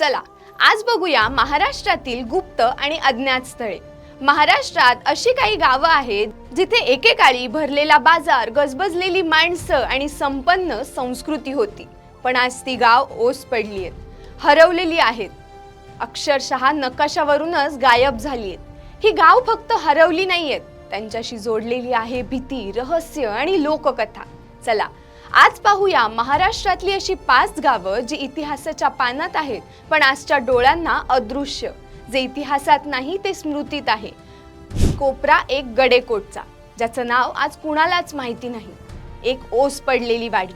चला आज बघूया महाराष्ट्रातील गुप्त आणि अज्ञात स्थळे. महाराष्ट्रात अशी काही गावं आहेत जिथे एकेकाळी भरलेला बाजार गजबजलेली माणसं आणि संपन्न संस्कृती होती. पण आज ती गाव ओस पडली आहेत हरवलेली आहेत. अक्षरशः नकाशावरूनच गायब झाली आहेत ही गाव फक्त हरवली नाहीयेत. त्यांच्याशी जोडलेली आहे भीती रहस्य आणि लोककथा. चला आज पाहूया महाराष्ट्रातली अशी पाच गावं जी इतिहासाच्या पानात आहेत पण आजच्या डोळ्यांना अदृश्य. जे इतिहासात नाही ते स्मृतीत आहे. कोपरा एक गडेकोटचा ज्याचं नाव आज कुणालाच माहिती नाही. एक ओस पडलेली वाडी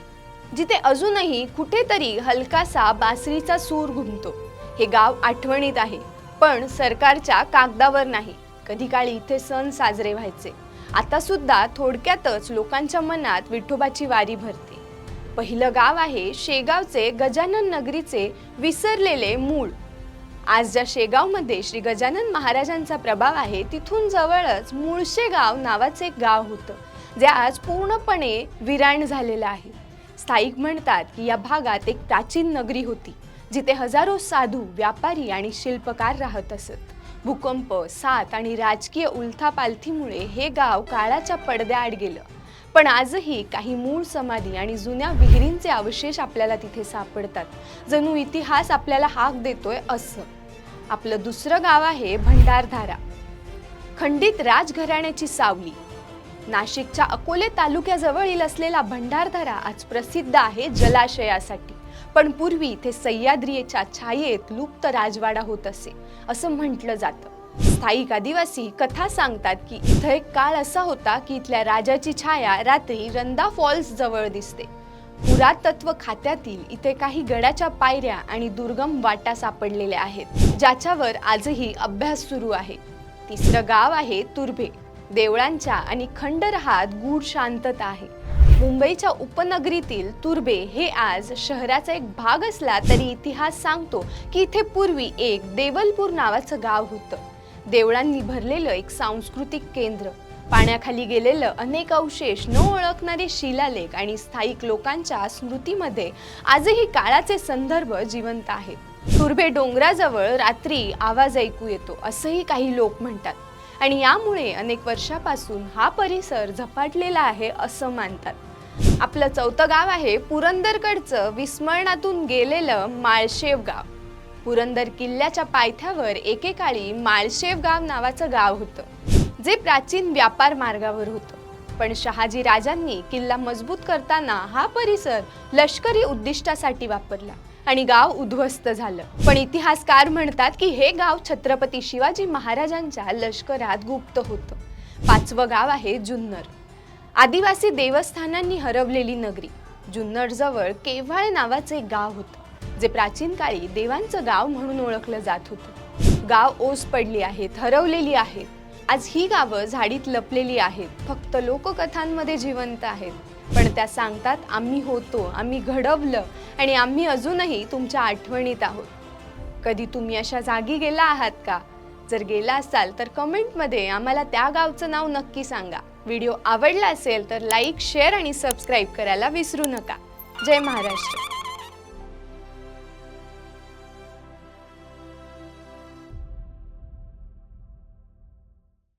जिथे अजूनही कुठेतरी हलकासा बासरीचा सूर घुमतो. हे गाव आठवणीत आहे पण सरकारच्या कागदावर नाही. कधी काळी इथे सण साजरे व्हायचे. आता सुद्धा थोडक्यातच लोकांच्या मनात विठोबाची वारी भरते. पहिलं गाव आहे शेगावचे गजानन नगरीचे विसरलेले मूळ. आज ज्या शेगावमध्ये श्री गजानन महाराजांचा प्रभाव आहे तिथून जवळच मुळशे गाव नावाचे एक गाव होतं जे आज पूर्णपणे विराण झालेलं आहे. स्थायिक म्हणतात की या भागात एक प्राचीन नगरी होती जिथे हजारो साधू व्यापारी आणि शिल्पकार राहत असत. भूकंप साथ आणि राजकीय उलथापालथीमुळे हे गाव काळाच्या पडद्याआड गेलं. पण आजही काही मूळ समाधी आणि जुन्या विहिरींचे अवशेष आपल्याला तिथे सापडतात. जणू इतिहास आपल्याला हाक देतोय असं. आपलं दुसरं गाव आहे भंडारधारा. खंडित राजघराण्याची सावली. नाशिकच्या अकोले तालुक्याजवळील असलेला भंडारधारा आज प्रसिद्ध आहे जलाशयासाठी. पण पूर्वी इथे सह्याद्रीच्या छायेत लुप्त राजवाडा होत असे असं म्हटलं जातं. स्थायिक आदिवासी कथा सांगतात की इथं एक काळ असा होता की इथल्या राजाची छाया रात्री रंदा फॉल्स जवळ दिसते. पुरातत्व खात्यातील इथे काही गडाच्या पायऱ्या आणि दुर्गम वाटा सापडलेल्या आहेत ज्याच्यावर आजही अभ्यास सुरू आहे. तिसरं गाव आहे तुर्भे. देवळांच्या आणि खंडरहात गूढ शांतता आहे. मुंबईच्या उपनगरीतील तुर्बे हे आज शहराचा एक भाग असला तरी इतिहास सांगतो की इथे पूर्वी एक देवलपूर नावाचं गाव होतं. देवळांनी भरलेलं एक सांस्कृतिक केंद्र. पाण्याखाली गेलेलं अनेक अवशेष न ओळखणारे शिलालेख आणि स्थायिक लोकांच्या स्मृतीमध्ये आजही काळाचे संदर्भ जिवंत आहेत. तुर्भे डोंगराजवळ रात्री आवाज ऐकू येतो असंही काही लोक म्हणतात. आणि यामुळे अनेक वर्षापासून हा परिसर झपाटलेला आहे असं मानतात. आपलं चौथं गाव आहे पुरंदरकडचं विस्मरणातून गेलेलं माळशेव गाव. पुरंदर किल्ल्याच्या पायथ्यावर एकेकाळी माळशेव गाव नावाचं गाव होतं जे प्राचीन व्यापार मार्गावर होतं. पण शहाजी राजांनी किल्ला मजबूत करताना हा परिसर लष्करी उद्दिष्टासाठी वापरला. आणि गाव उद्ध्वस्त झालं. पण इतिहासकार म्हणतात की हे गाव छत्रपती शिवाजी महाराजांच्या लष्करात गुप्त होतं. पाचवं गाव आहे जुन्नर. आदिवासी देवस्थानांनी हरवलेली नगरी. जुन्नरजवळ केव्हाळ नावाचे एक गाव होतं जे प्राचीन काळी देवांचं गाव म्हणून ओळखलं जात होतं. गाव ओस पडली आहेत हरवलेली आहेत. आज ही गावं झाडीत लपलेली आहेत. फक्त लोककथांमध्ये जिवंत आहेत. पण त्या सांगतात आम्ही होतो आम्ही घडवलं आणि आम्ही अजूनही तुमच्या आठवणीत आहोत. कधी तुम्ही अशा जागी गेला आहात का? जर गेला असाल तर कमेंटमध्ये आम्हाला त्या गावचं नाव नक्की सांगा. व्हिडिओ आवडला असेल तर लाईक शेअर आणि सबस्क्राईब करायला विसरू नका. जय महाराष्ट्र.